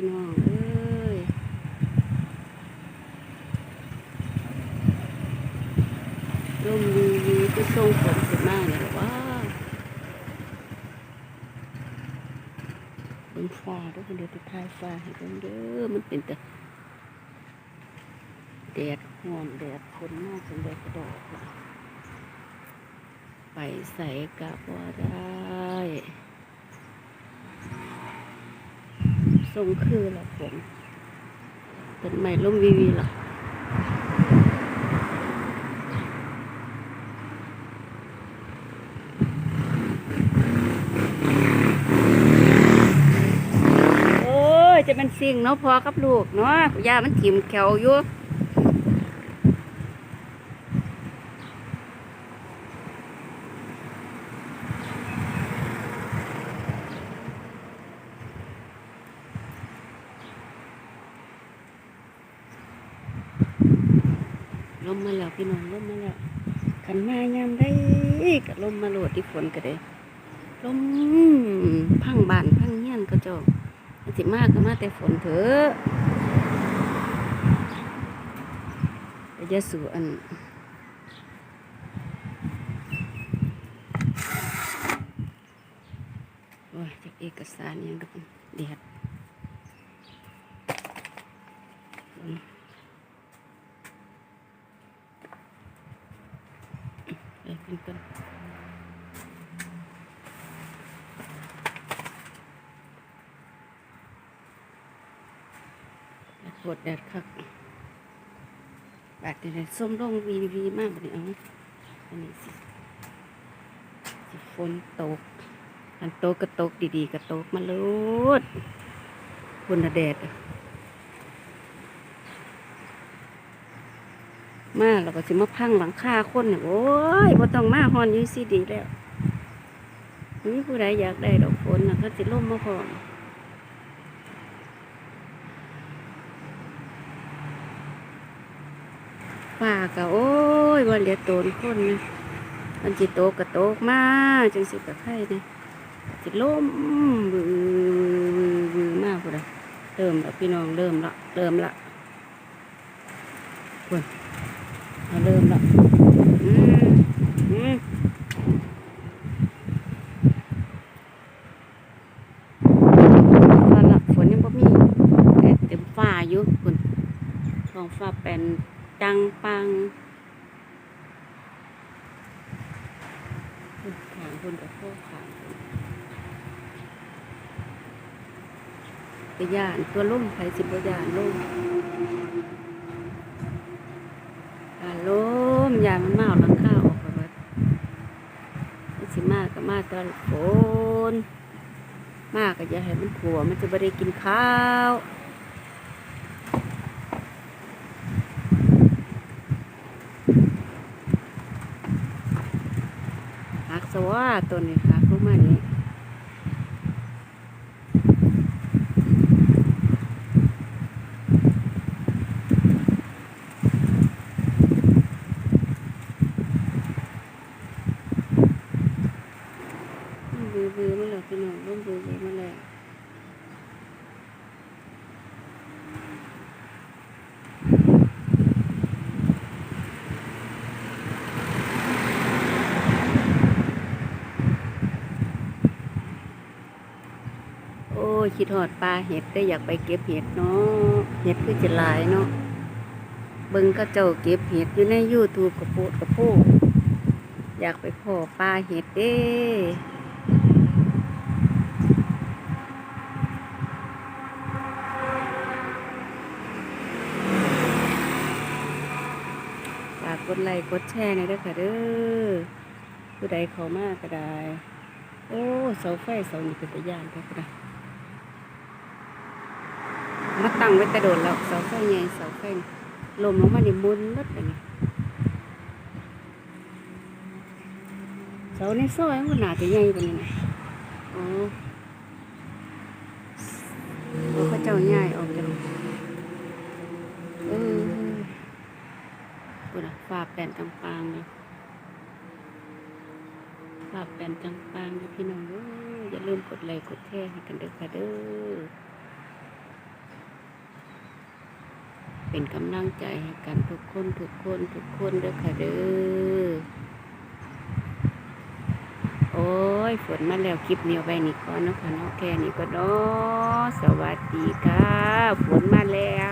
พี่น้องเอ้ยร่มวีวีก็ส่งฝนขึ้นมากเนี่ยว่าบนฟ้าด้วยเดี๋ยวจะทายฟ้าให้เบิ่งเด้อมันเป็นแต่แดดห่อนแดดฝนมากจนแดดกระดดละไปใส่กับว่าได้ ลงคือละฝนเป็นใหม่ร่มวีวีหรอโอ้ยจะเป็นสิ่งเนาะพอกับลูกเนาะยามันถิ่มแขวอยู่ ลมมาแล้วพี่น้องลมมาแล้วขันมายามได้กับลมมาโหลดที่ฝนก็ได้ลมพังบานพังเงี้ยนก็จ้ามันสิมากก็มาแต่ฝนเถอะแต่จะสูอันโอ้ยจากเอกสารยังดูเดียดอืม เอ้ยเป็นต้นแดดปวดแดดคักบาดดดส้มลงวีวีมากเลยเอาอันนี้สิสฝนตก อันโตกก็ตกดีๆก็ตกมาโลดคุณน่ะแดดอะ มาเราก็สิมาพังหลังคาคนเนี่ยโอ้ยบ่ต้องมาฮอนอยูสิดีแล้วมีผู้ใดอยากได้ดอกฝนนะก็สิล่มมาพร้อมป่าก็โอ้ยวันเหลียโตนคนนะมันจิโตกกระโตกมาจังสิกะไข่นะจิล่มบือบือมากพุ่นน่ะเริ่มแล้วพี่น้องเริ่มละเริ่มละพุ่น เอาเริ่มละอืมอืมตอนละฝนยังบ่มีแต่เต็มฟ้าอยู่พุ่นท้องฟ้าเป็นดังปังขางคนกับพ่อขางกระยานตัวล่มไฟสิบยานล่มการ ล่มยานมันมาเอาหลังข้าวออกไปเบิดมันสิมากก็มาตอนฝนมากก็อย่าให้มันผัวมันจะไม่ได้กินข้าวหักสว่าตัวนี้หักลงมานี้บือบือมาแล้วพี่น้องร่มบือบือมาแล้วโอ้ ยคิดหอดปลาเห็ดได้อยากไปเก็บเห็ดเนาะเห็ดคือจะหลายเนาะเบิ่งก็เจ้าเก็บเห็ดอยู่ในยูทูบกระโปดกระโปดอยากไปพ่อปลาเห็ดเด้ฝากกดไลค์กดแชร์ในด้อค่ะเด้อผู้ใดเขามากก็ได้ โอ้เสาไฟเสานี่เป็นตะยานก็ได้ มาตั้งไว้แต่โดนแล้วเสาไฟใหญ่เสาไฟลมลงมานี่มุนหมดเลยนี่เสาในซอยมันหนาจะใหญ่กว่านี้นะโอ้โอ้พระเจ้าใหญ่ออกจากเออปุ่นฝาแปลนกำปางเลยฝากแฟนจังปังๆพี่น้องเด้ออย่าลืมกดไลค์กดแชร์ให้กันเด้อค่ะเด้อ เป็นกำลังใจให้กันทุกคนทุกคนทุกคนเด้อค่ะเด้อ โอ้ยฝนมาแล้วคลิปเนียวไปนี่ก่อนเนาะค่ะเนาะแค่นี้ก็เนาะสวัสดีค่ะ ฝนมาแล้ว